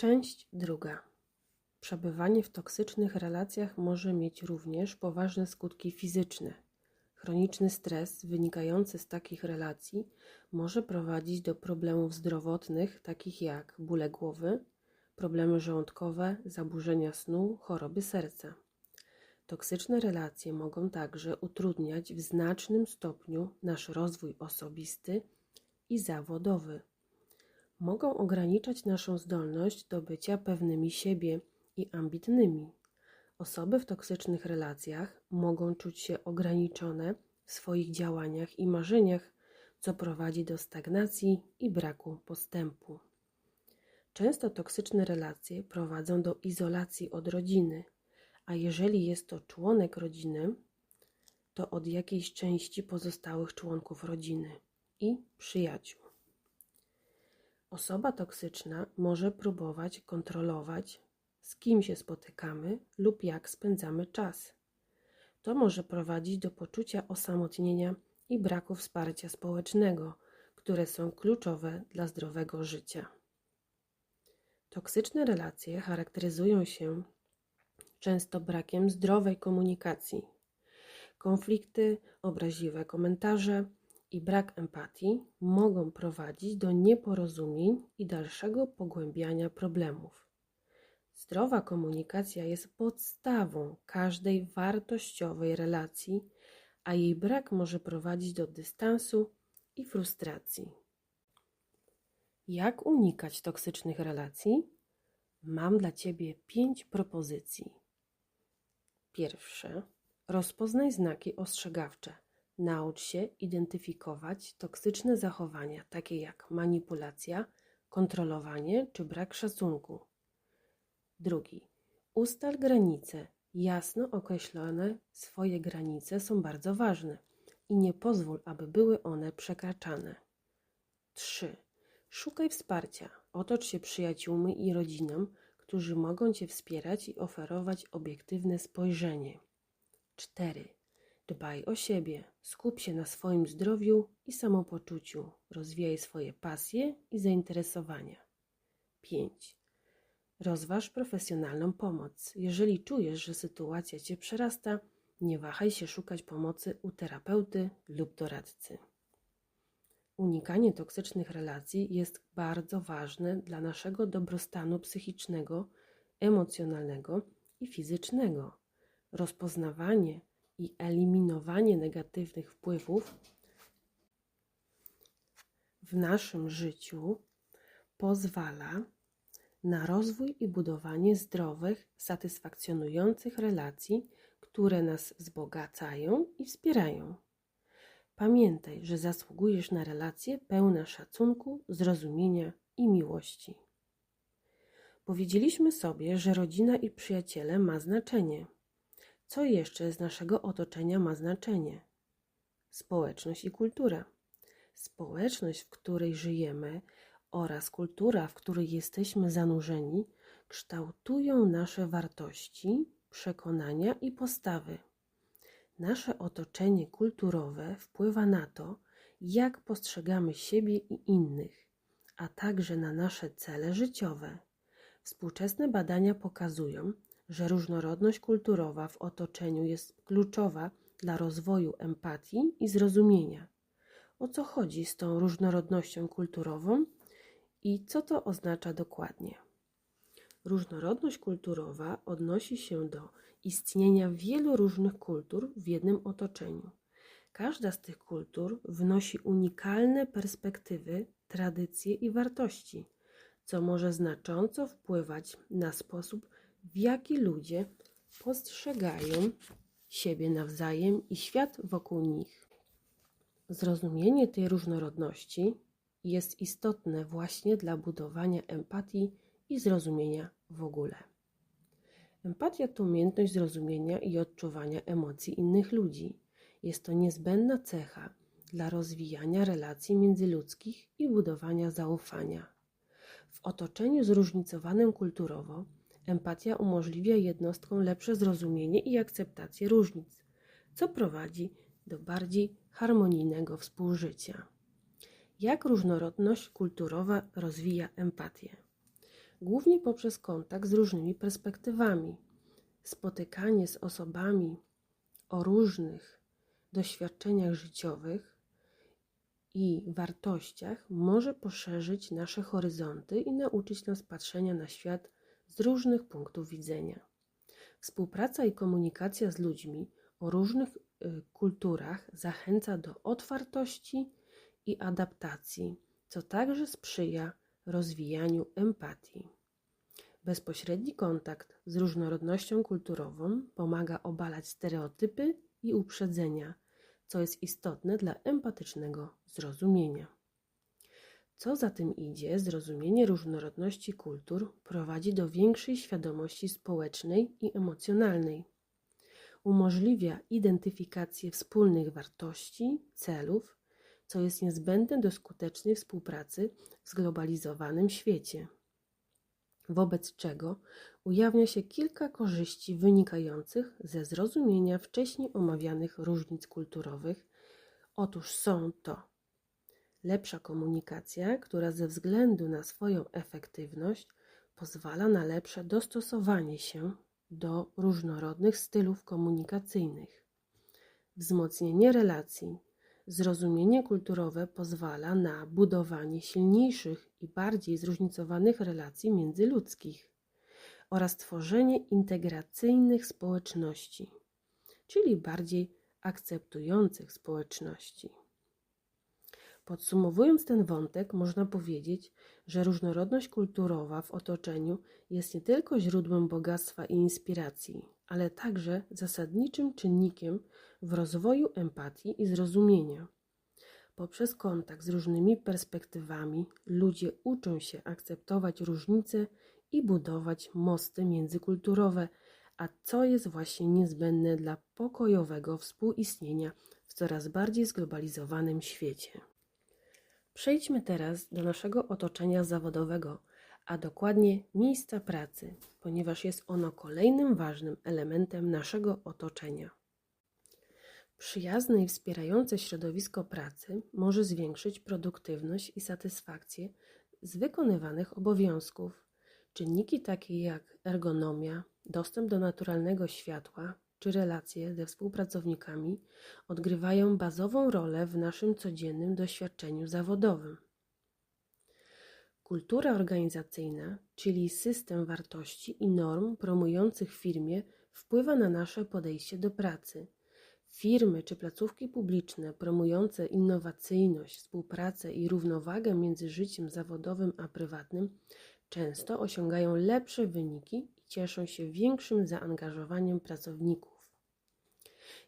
Część druga. Przebywanie w toksycznych relacjach może mieć również poważne skutki fizyczne. Chroniczny stres wynikający z takich relacji może prowadzić do problemów zdrowotnych, takich jak bóle głowy, problemy żołądkowe, zaburzenia snu, choroby serca. Toksyczne relacje mogą także utrudniać w znacznym stopniu nasz rozwój osobisty i zawodowy. Mogą ograniczać naszą zdolność do bycia pewnymi siebie i ambitnymi. Osoby w toksycznych relacjach mogą czuć się ograniczone w swoich działaniach i marzeniach, co prowadzi do stagnacji i braku postępu. Często toksyczne relacje prowadzą do izolacji od rodziny, a jeżeli jest to członek rodziny, to od jakiejś części pozostałych członków rodziny i przyjaciół. Osoba toksyczna może próbować kontrolować, z kim się spotykamy lub jak spędzamy czas. To może prowadzić do poczucia osamotnienia i braku wsparcia społecznego, które są kluczowe dla zdrowego życia. Toksyczne relacje charakteryzują się często brakiem zdrowej komunikacji. Konflikty, obraźliwe komentarze i brak empatii mogą prowadzić do nieporozumień i dalszego pogłębiania problemów. Zdrowa komunikacja jest podstawą każdej wartościowej relacji, a jej brak może prowadzić do dystansu i frustracji. Jak unikać toksycznych relacji? Mam dla Ciebie pięć propozycji. Pierwsze. Rozpoznaj znaki ostrzegawcze. Naucz się identyfikować toksyczne zachowania, takie jak manipulacja, kontrolowanie czy brak szacunku. Drugi. Ustal granice. Jasno określone swoje granice są bardzo ważne i nie pozwól, aby były one przekraczane. 3. Szukaj wsparcia. Otocz się przyjaciółmi i rodziną, którzy mogą Cię wspierać i oferować obiektywne spojrzenie. 4. Dbaj o siebie, skup się na swoim zdrowiu i samopoczuciu, rozwijaj swoje pasje i zainteresowania. 5. Rozważ profesjonalną pomoc. Jeżeli czujesz, że sytuacja Cię przerasta, nie wahaj się szukać pomocy u terapeuty lub doradcy. Unikanie toksycznych relacji jest bardzo ważne dla naszego dobrostanu psychicznego, emocjonalnego i fizycznego. Rozpoznawanie i eliminowanie negatywnych wpływów w naszym życiu pozwala na rozwój i budowanie zdrowych, satysfakcjonujących relacji, które nas wzbogacają i wspierają. Pamiętaj, że zasługujesz na relacje pełne szacunku, zrozumienia i miłości. Powiedzieliśmy sobie, że rodzina i przyjaciele ma znaczenie. Co jeszcze z naszego otoczenia ma znaczenie? Społeczność i kultura. Społeczność, w której żyjemy oraz kultura, w której jesteśmy zanurzeni, kształtują nasze wartości, przekonania i postawy. Nasze otoczenie kulturowe wpływa na to, jak postrzegamy siebie i innych, a także na nasze cele życiowe. Współczesne badania pokazują, że różnorodność kulturowa w otoczeniu jest kluczowa dla rozwoju empatii i zrozumienia. O co chodzi z tą różnorodnością kulturową i co to oznacza dokładnie? Różnorodność kulturowa odnosi się do istnienia wielu różnych kultur w jednym otoczeniu. Każda z tych kultur wnosi unikalne perspektywy, tradycje i wartości, co może znacząco wpływać na sposób, w jaki ludzie postrzegają siebie nawzajem i świat wokół nich. Zrozumienie tej różnorodności jest istotne właśnie dla budowania empatii i zrozumienia w ogóle. Empatia to umiejętność zrozumienia i odczuwania emocji innych ludzi. Jest to niezbędna cecha dla rozwijania relacji międzyludzkich i budowania zaufania. W otoczeniu zróżnicowanym kulturowo empatia umożliwia jednostkom lepsze zrozumienie i akceptację różnic, co prowadzi do bardziej harmonijnego współżycia. Jak różnorodność kulturowa rozwija empatię? głównie poprzez kontakt z różnymi perspektywami, spotykanie z osobami o różnych doświadczeniach życiowych i wartościach może poszerzyć nasze horyzonty i nauczyć nas patrzenia na świat z różnych punktów widzenia. Współpraca i komunikacja z ludźmi o różnych y, kulturach zachęca do otwartości i adaptacji, co także sprzyja rozwijaniu empatii. Bezpośredni kontakt z różnorodnością kulturową pomaga obalać stereotypy i uprzedzenia, co jest istotne dla empatycznego zrozumienia. Co za tym idzie, zrozumienie różnorodności kultur prowadzi do większej świadomości społecznej i emocjonalnej. Umożliwia identyfikację wspólnych wartości, celów, co jest niezbędne do skutecznej współpracy w zglobalizowanym świecie. Wobec czego ujawnia się kilka korzyści wynikających ze zrozumienia wcześniej omawianych różnic kulturowych. Otóż są to lepsza komunikacja, która ze względu na swoją efektywność pozwala na lepsze dostosowanie się do różnorodnych stylów komunikacyjnych, wzmocnienie relacji. Zrozumienie kulturowe pozwala na budowanie silniejszych i bardziej zróżnicowanych relacji międzyludzkich oraz tworzenie integracyjnych społeczności, czyli bardziej akceptujących społeczności. Podsumowując ten wątek, można powiedzieć, że różnorodność kulturowa w otoczeniu jest nie tylko źródłem bogactwa i inspiracji, ale także zasadniczym czynnikiem w rozwoju empatii i zrozumienia. Poprzez kontakt z różnymi perspektywami ludzie uczą się akceptować różnice i budować mosty międzykulturowe, a co jest właśnie niezbędne dla pokojowego współistnienia w coraz bardziej zglobalizowanym świecie. Przejdźmy teraz do naszego otoczenia zawodowego, a dokładnie miejsca pracy, ponieważ jest ono kolejnym ważnym elementem naszego otoczenia. Przyjazne i wspierające środowisko pracy może zwiększyć produktywność i satysfakcję z wykonywanych obowiązków. Czynniki takie jak ergonomia, dostęp do naturalnego światła, czy relacje ze współpracownikami odgrywają bazową rolę w naszym codziennym doświadczeniu zawodowym. Kultura organizacyjna, czyli system wartości i norm promujących firmie, wpływa na nasze podejście do pracy. Firmy czy placówki publiczne promujące innowacyjność, współpracę i równowagę między życiem zawodowym a prywatnym często osiągają lepsze wyniki cieszą się większym zaangażowaniem pracowników.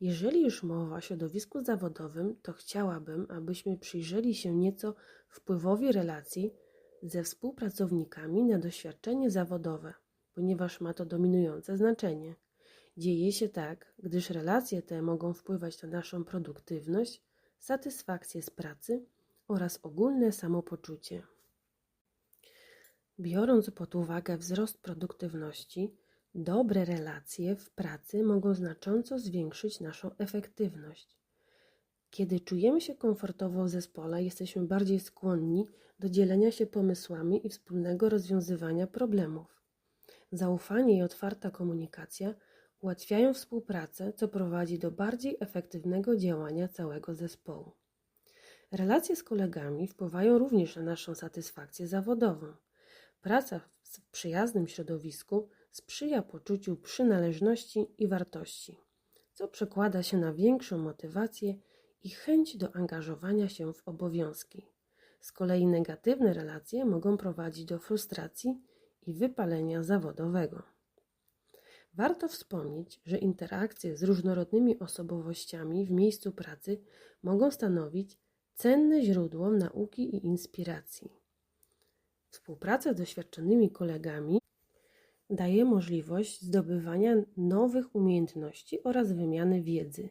Jeżeli już mowa o środowisku zawodowym, to chciałabym, abyśmy przyjrzeli się nieco wpływowi relacji ze współpracownikami na doświadczenie zawodowe, ponieważ ma to dominujące znaczenie. Dzieje się tak, gdyż relacje te mogą wpływać na naszą produktywność, satysfakcję z pracy oraz ogólne samopoczucie. Biorąc pod uwagę wzrost produktywności, dobre relacje w pracy mogą znacząco zwiększyć naszą efektywność. Kiedy czujemy się komfortowo w zespole, jesteśmy bardziej skłonni do dzielenia się pomysłami i wspólnego rozwiązywania problemów. Zaufanie i otwarta komunikacja ułatwiają współpracę, co prowadzi do bardziej efektywnego działania całego zespołu. Relacje z kolegami wpływają również na naszą satysfakcję zawodową. Praca w przyjaznym środowisku sprzyja poczuciu przynależności i wartości, co przekłada się na większą motywację i chęć do angażowania się w obowiązki. Z kolei negatywne relacje mogą prowadzić do frustracji i wypalenia zawodowego. Warto wspomnieć, że interakcje z różnorodnymi osobowościami w miejscu pracy mogą stanowić cenne źródło nauki i inspiracji. Współpraca z doświadczonymi kolegami daje możliwość zdobywania nowych umiejętności oraz wymiany wiedzy.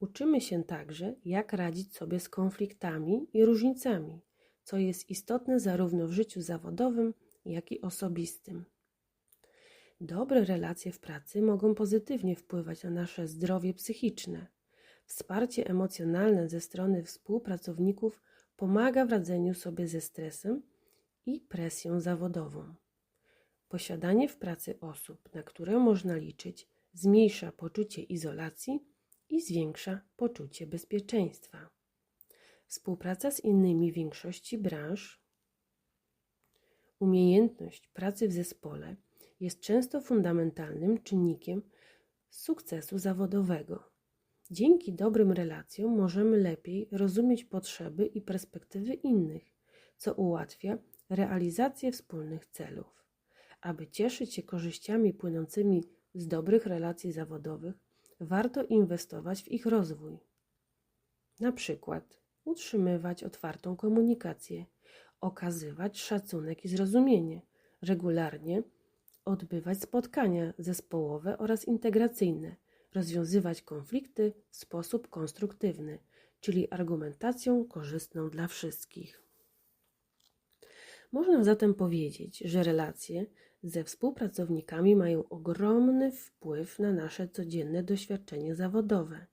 Uczymy się także, jak radzić sobie z konfliktami i różnicami, co jest istotne zarówno w życiu zawodowym, jak i osobistym. Dobre relacje w pracy mogą pozytywnie wpływać na nasze zdrowie psychiczne. Wsparcie emocjonalne ze strony współpracowników pomaga w radzeniu sobie ze stresem i presją zawodową. Posiadanie w pracy osób, na które można liczyć, zmniejsza poczucie izolacji i zwiększa poczucie bezpieczeństwa. Współpraca z innymi w większości branż, umiejętność pracy w zespole jest często fundamentalnym czynnikiem sukcesu zawodowego. Dzięki dobrym relacjom możemy lepiej rozumieć potrzeby i perspektywy innych, co ułatwia realizację wspólnych celów. Aby cieszyć się korzyściami płynącymi z dobrych relacji zawodowych, warto inwestować w ich rozwój. Na przykład utrzymywać otwartą komunikację, okazywać szacunek i zrozumienie, regularnie odbywać spotkania zespołowe oraz integracyjne, rozwiązywać konflikty w sposób konstruktywny, czyli argumentacją korzystną dla wszystkich. Można zatem powiedzieć, że relacje ze współpracownikami mają ogromny wpływ na nasze codzienne doświadczenie zawodowe.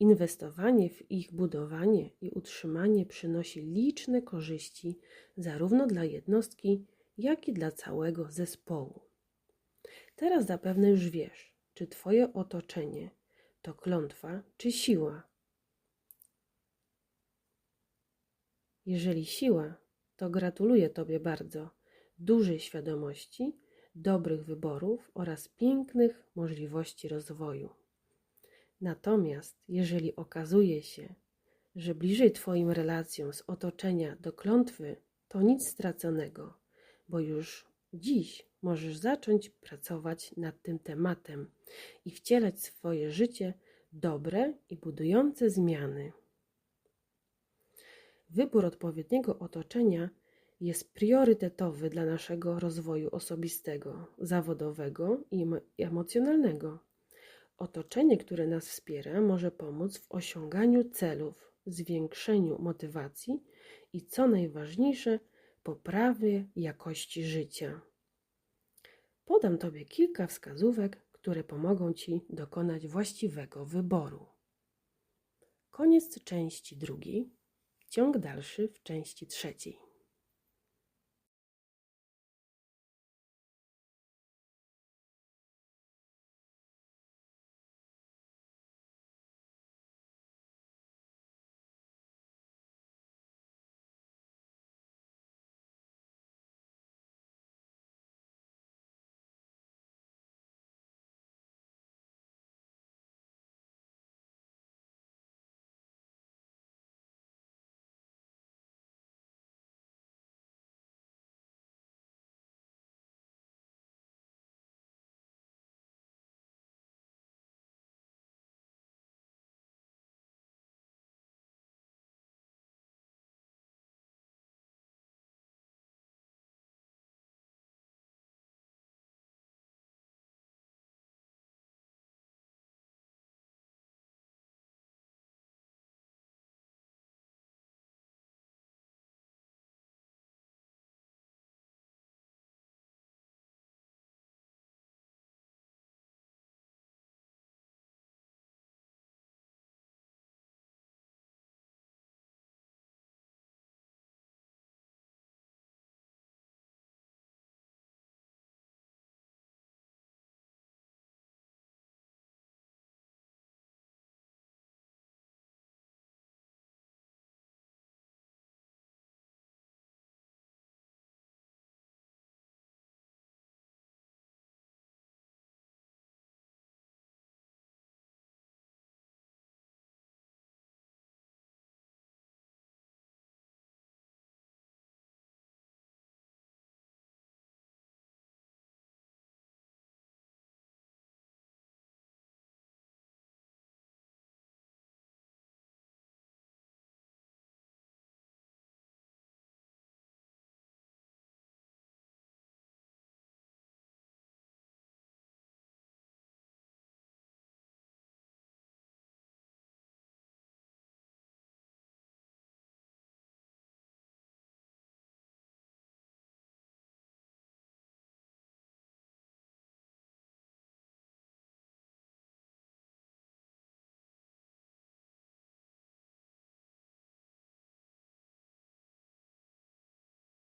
Inwestowanie w ich budowanie i utrzymanie przynosi liczne korzyści zarówno dla jednostki, jak i dla całego zespołu. Teraz zapewne już wiesz, czy Twoje otoczenie to klątwa czy siła. Jeżeli siła, to gratuluję Tobie bardzo dużej świadomości, dobrych wyborów oraz pięknych możliwości rozwoju. Natomiast jeżeli okazuje się, że bliżej Twoim relacjom z otoczenia do klątwy, to nic straconego, bo już dziś możesz zacząć pracować nad tym tematem i wcielać w swoje życie dobre i budujące zmiany. Wybór odpowiedniego otoczenia jest priorytetowy dla naszego rozwoju osobistego, zawodowego i emocjonalnego. Otoczenie, które nas wspiera, może pomóc w osiąganiu celów, zwiększeniu motywacji i, co najważniejsze, poprawie jakości życia. Podam Tobie kilka wskazówek, które pomogą Ci dokonać właściwego wyboru. Koniec części drugiej, ciąg dalszy w części trzeciej.